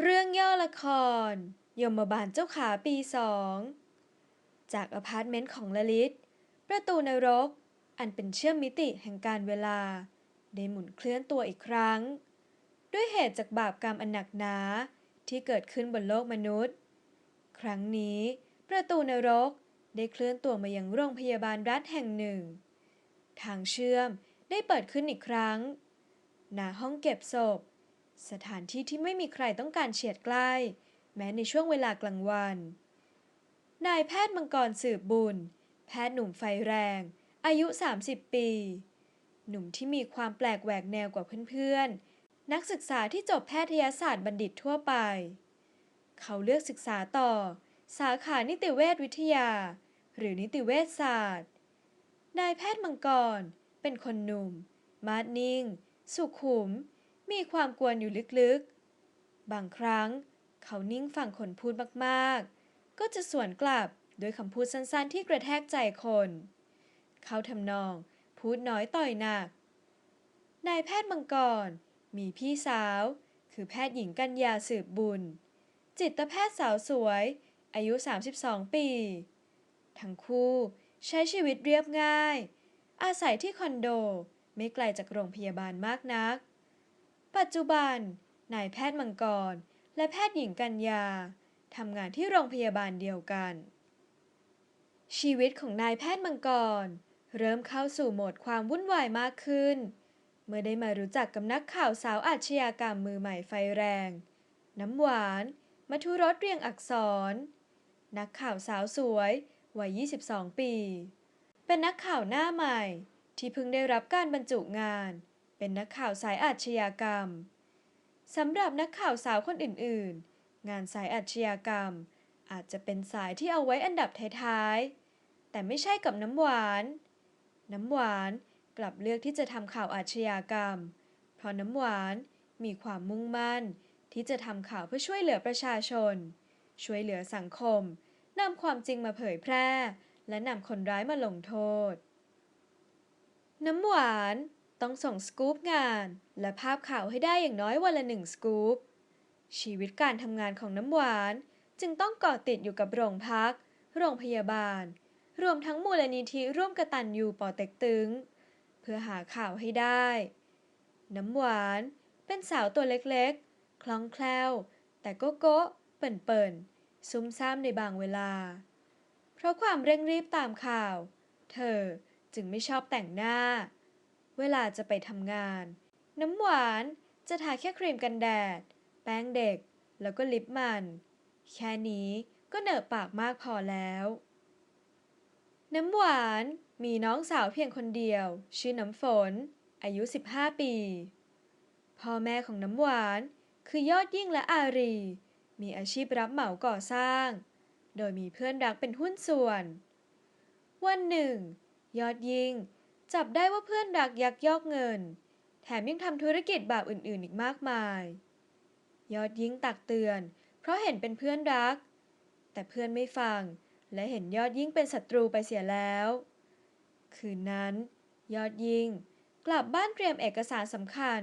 เรื่องย่อละคร ยมบาลเจ้าขาปีสอง จากอพาร์ตเมนต์ของลลิต ประตูนรก อันเป็นเชื่อมมิติแห่งการเวลา ได้หมุนเคลื่อนตัวอีกครั้ง ด้วยเหตุจากบาปกรรมอันหนักหนาที่เกิดขึ้นบนโลกมนุษย์ ครั้งนี้ ประตูนรกได้เคลื่อนตัวมายังโรงพยาบาลรัฐแห่งหนึ่ง ทางเชื่อมได้เปิดขึ้นอีกครั้งณห้องเก็บศพ สถานที่ที่ไม่มีใครต้องการเฉียดใกล้ แม้ในช่วงเวลากลางวัน นายแพทย์มังกรสืบบุญ แพทย์หนุ่มไฟแรง อายุ 30 ปี หนุ่มที่มีความแปลกแหวกแนวกว่าเพื่อนๆ นักศึกษาที่จบแพทยศาสตร์บัณฑิตทั่วไป เขาเลือกศึกษาต่อ สาขานิติเวชวิทยา หรือนิติเวชศาสตร์ นายแพทย์มังกร เป็นคนหนุ่ม มาดนิ่ง สุขุม มีความกวนอยู่ลึกๆ บางครั้งเขานิ่งฟังคนพูดมากๆ ก็จะสวนกลับด้วยคำพูดสั้นๆ ที่กระแทกใจคน เขาทำนอง พูดน้อยต่อยหนัก นายแพทย์มังกร มีพี่สาว คือแพทย์หญิงกัญญาสืบบุญ จิตแพทย์สาวสวย อายุ 32 ปี ทั้งคู่ใช้ชีวิตเรียบง่าย อาศัยที่คอนโดไม่ไกลจากโรงพยาบาลมากนัก ปัจจุบัน นายแพทย์มังกร และแพทย์หญิงกัญญาทำงานที่โรงพยาบาลเดียวกัน ชีวิตของนายแพทย์มังกร เริ่มเข้าสู่โหมดความวุ่นวายมากขึ้น เมื่อได้มารู้จักกับนักข่าวสาวอาชญากรรมมือใหม่ไฟแรง น้ำหวานมัทุรสเรียงอักษร นักข่าวสาวสวยวัย 22 ปี เป็นนักข่าวหน้าใหม่ที่เพิ่งได้รับการบรรจุงาน เป็นนักข่าวสายอาชญากรรมสำหรับนักข่าวสาวคนอื่น ๆ งานสายอาชญากรรม อาจจะเป็นสายที่เอาไว้อันดับท้าย ๆ แต่ไม่ใช่กับน้ำหวาน น้ำหวานกลับเลือกที่จะทำข่าวอาชญากรรม เพราะน้ำหวานมีความมุ่งมั่น ที่จะทำข่าวเพื่อช่วยเหลือประชาชน ช่วยเหลือสังคมนำความจริงมาเผยแพร่ และนำคนร้ายมาลงโทษ น้ำหวาน ต้องส่งสกู๊ปงาน และภาพข่าวให้ได้อย่างน้อยวันละหนึ่งสกู๊ป ชีวิตการทำงานของน้ำหวาน จึงต้องเกาะติดอยู่กับโรงพัก โรงพยาบาล รวมทั้งมูลนิธิร่วมกตันยูปอเต็กตึง เพื่อหาข่าวให้ได้ น้ำหวานเป็นสาวตัวเล็กๆ คล่องแคล่ว แต่โกโก้เปิ่นๆ ซุ่มซ่ามในบางเวลา เพราะความเร่งรีบตามข่าว เธอจึงไม่ชอบแต่งหน้า เวลาจะไปทำงาน น้ำหวานจะทาแค่ครีมกันแดด แป้งเด็ก แล้วก็ลิปมัน แค่นี้ก็เหนอะปากมากพอแล้ว น้ำหวานมีน้องสาวเพียงคนเดียว ชื่อน้ำฝน อายุ 15 ปี พ่อแม่ของน้ำหวานคือยอดยิ่งและอารี มีอาชีพรับเหมาก่อสร้าง โดยมีเพื่อนรักเป็นหุ้นส่วน วันหนึ่ง ยอดยิ่ง จับได้ว่าเพื่อนรักยักยอกเงิน แถมยังทำธุรกิจบาปอื่นๆ อีกมากมาย ยอดยิ่งตักเตือน เพราะเห็นเป็นเพื่อนรัก แต่เพื่อนไม่ฟัง และเห็นยอดยิ่งเป็นศัตรูไปเสียแล้ว คืนนั้น ยอดยิ่งกลับบ้านเตรียมเอกสารสำคัญ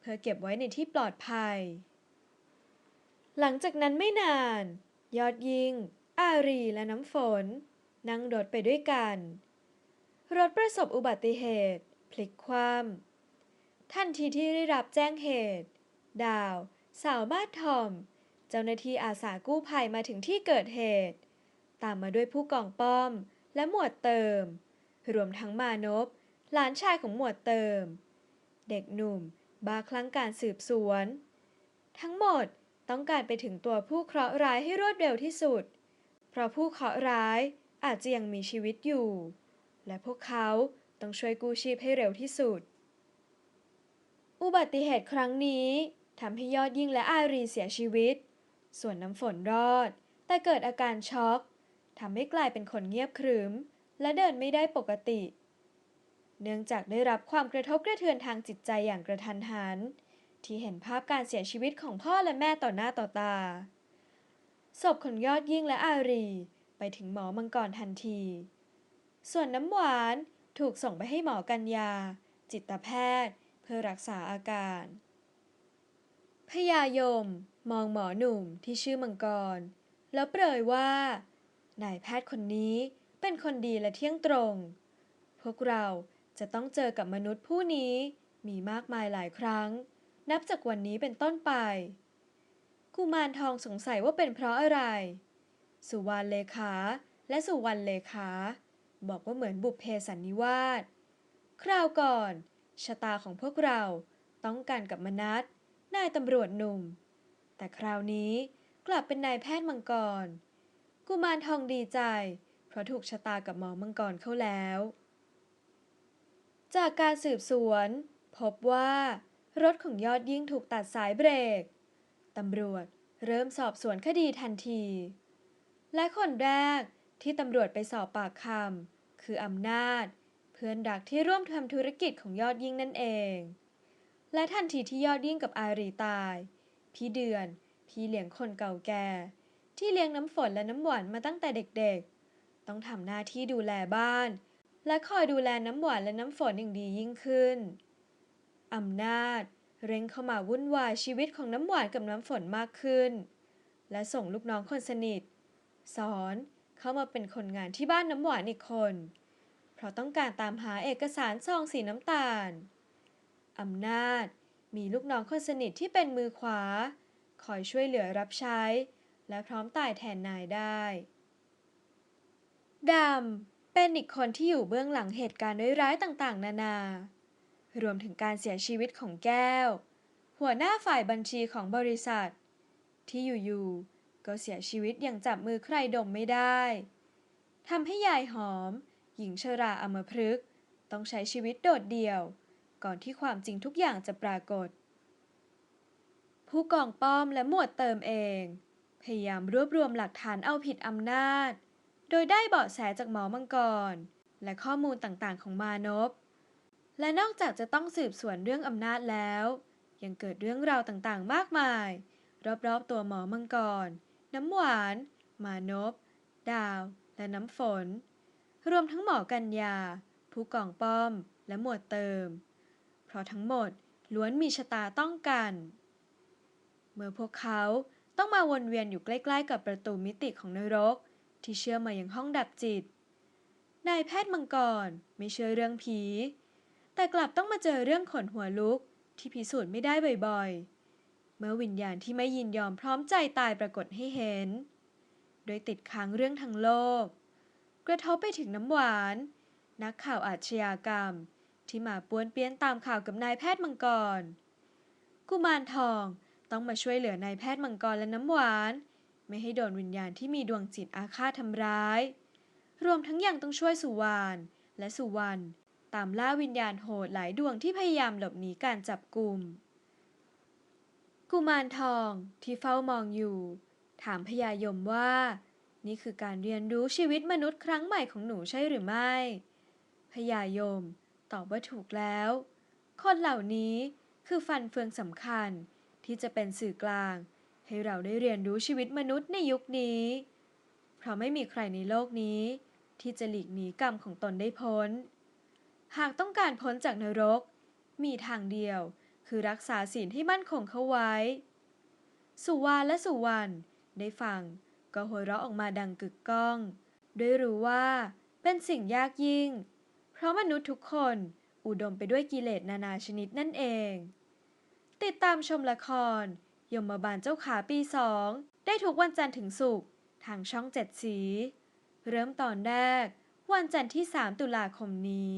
เพื่อเก็บไว้ในที่ปลอดภัย หลังจากนั้นไม่นาน ยอดยิง อารีและน้ำฝน นั่งรถไปด้วยกัน รถประสบอุบัติเหตุ พลิกคว่ำทันทีที่ได้รับแจ้งเหตุ ดาว สาวมาดทอม เจ้าหน้าที่อาสากู้ภัยมาถึงที่เกิดเหตุ ตามมาด้วยผู้กองป้อมและหมวดเติม รวมทั้งมานพหลานชายของหมวดเติม เด็กหนุ่มบาคลั่งการสืบสวน ทั้งหมดต้องการไปถึงตัวผู้เคราะห์ร้ายให้รวดเร็วที่สุด เพราะผู้เคราะห์ร้ายอาจจะยังมีชีวิตอยู่ และพวกเขาต้องช่วยกู้ชีพให้เร็วที่สุด อุบัติเหตุครั้งนี้ทำให้ยอดยิ่งและอารีเสียชีวิต ส่วนน้ำฝนรอด แต่เกิดอาการช็อกทำให้กลายเป็นคนเงียบขรึม และเดินไม่ได้ปกติ เนื่องจากได้รับความกระทบกระเทือนทางจิตใจอย่างกระทันหัน ที่เห็นภาพการเสียชีวิตของพ่อและแม่ต่อหน้าต่อตา ศพของยอดยิ่งและอารี ไปถึงหมอมังกรทันที ส่วนน้ำหวานถูกส่งไปให้หมอกัญญา จิตแพทย์ เพื่อรักษาอาการพญายม มองหมอหนุ่มที่ชื่อมังกร แล้วเปรยว่า นายแพทย์คนนี้เป็นคนดีและเที่ยงตรง พวกเราจะต้องเจอกับมนุษย์ผู้นี้มีมากมายหลายครั้ง นับจากวันนี้เป็นต้นไป กุมารทองสงสัยว่าเป็นเพราะอะไร สุวรรณเลขาและสุวรรณเลขา บอกว่าเหมือนบุพเพสันนิวาส คราวก่อน ชะตาของพวกเราต้องการกับมนัสนายตำรวจหนุ่ม แต่คราวนี้กลับเป็นนายแพทย์มังกร กุมารทองดีใจ เพราะถูกชะตากับหมอมังกรเข้าแล้ว จากการสืบสวน พบว่ารถของยอดยิ่งถูกตัดสายเบรก ตำรวจเริ่มสอบสวนคดีทันที และคนแรก ที่ตำรวจไปสอบปากคำคืออำนาจ เพื่อนรักที่ร่วมทำธุรกิจของยอดยิ่งนั่นเอง และทันทีที่ยอดยิ่งกับอารีตาย พี่เดือน พี่เลี้ยงคนเก่าแก่ ที่เลี้ยงน้ำฝนและน้ำหวานมาตั้งแต่เด็กๆ ต้องทำหน้าที่ดูแลบ้าน และคอยดูแลน้ำหวานและน้ำฝนอย่างดียิ่งขึ้นอำนาจ เร่งเข้ามาวุ่นวายชีวิตของน้ำหวานกับน้ำฝนมากขึ้น และส่งลูกน้องคนสนิท สอน เข้ามาเป็นคนงานที่บ้านน้ำหวานอีกคน เพราะต้องการตามหาเอกสารซองสีน้ำตาล อำนาจมีลูกน้องคนสนิทที่เป็นมือขวา คอยช่วยเหลือรับใช้ และพร้อมตายแทนนายได้ดำเป็นอีกคนที่อยู่เบื้องหลังเหตุการณ์ร้ายๆต่างๆ นานารวมถึงการเสียชีวิตของแก้ว หัวหน้าฝ่ายบัญชีของบริษัท ที่อยู่ๆ ก็เสียชีวิตอย่างจับมือใครดมไม่ได้ทำให้ยายหอม หญิงชราอมพฤกษ์ต้องใช้ชีวิตโดดเดี่ยว ก่อนที่ความจริงทุกอย่างจะปรากฏ ผู้กองป้อมและหมวดเติมเอง พยายามรวบรวมหลักฐานเอาผิดอำนาจ โดยได้เบาะแสจากหมอมังกร และข้อมูลต่างๆของมานพและนอกจากจะต้องสืบสวนเรื่องอำนาจแล้ว ยังเกิดเรื่องราวต่างๆ มากมาย รอบๆตัวหมอมังกร น้ำหวาน มานพ ดาว และน้ำฝน รวมทั้งหมอกัญญา ผู้กองป้อม และหมวดเติม เพราะทั้งหมดล้วนมีชะตาต้องกัน เมื่อพวกเขาต้องมาวนเวียนอยู่ใกล้ ๆ กับประตูมิติของนรก ที่เชื่อมมายังห้องดับจิต นายแพทย์มังกรไม่เชื่อเรื่องผี แต่กลับต้องมาเจอเรื่องขนหัวลุกที่พิสูจน์ไม่ได้บ่อยๆ เมื่อวิญญาณที่ไม่ยินยอมพร้อมใจตายปรากฏให้เห็น โดยติดค้างเรื่องทางโลก กระทบไปถึงน้ำหวาน นักข่าวอาชญากรรม ที่มาป้วนเปี้ยนตามข่าวกับนายแพทย์มังกร กุมารทองต้องมาช่วยเหลือนายแพทย์มังกรและน้ำหวาน ไม่ให้โดนวิญญาณที่มีดวงจิตอาฆาตทำร้าย รวมทั้งยังต้องช่วยสุวรรณและสุวรรณตามล่าวิญญาณโหดหลายดวงที่พยายามหลบหนีการจับกลุ่ม กุมารทองที่เฝ้ามองอยู่ ถามพญายมว่า นี่คือการเรียนรู้ชีวิตมนุษย์ครั้งใหม่ของหนูใช่หรือไม่ พญายมตอบว่าถูกแล้ว คนเหล่านี้คือฟันเฟืองสำคัญที่จะเป็นสื่อกลาง ให้เราได้เรียนรู้ชีวิตมนุษย์ในยุคนี้ เพราะไม่มีใครในโลกนี้ ที่จะหลีกหนีกรรมของตนได้พ้น หากต้องการพ้นจากนรก มีทางเดียว คือรักษาศีลให้มั่นคงเข้าไว้ สุวาและสุวรรณได้ฟังก็หัวเราะออกมาดังกึกก้อง ด้วยรู้ว่าเป็นสิ่งยากยิ่ง เพราะมนุษย์ทุกคนอุดมไปด้วยกิเลสนานาชนิดนั่นเอง ติดตามชมละคร ยมบาลเจ้าขาปีสองได้ทุกวันจันทร์ถึงศุกร์ทางช่องเจ็ดสี เริ่มตอนแรก วันจันทร์ที่ 3 ตุลาคมนี้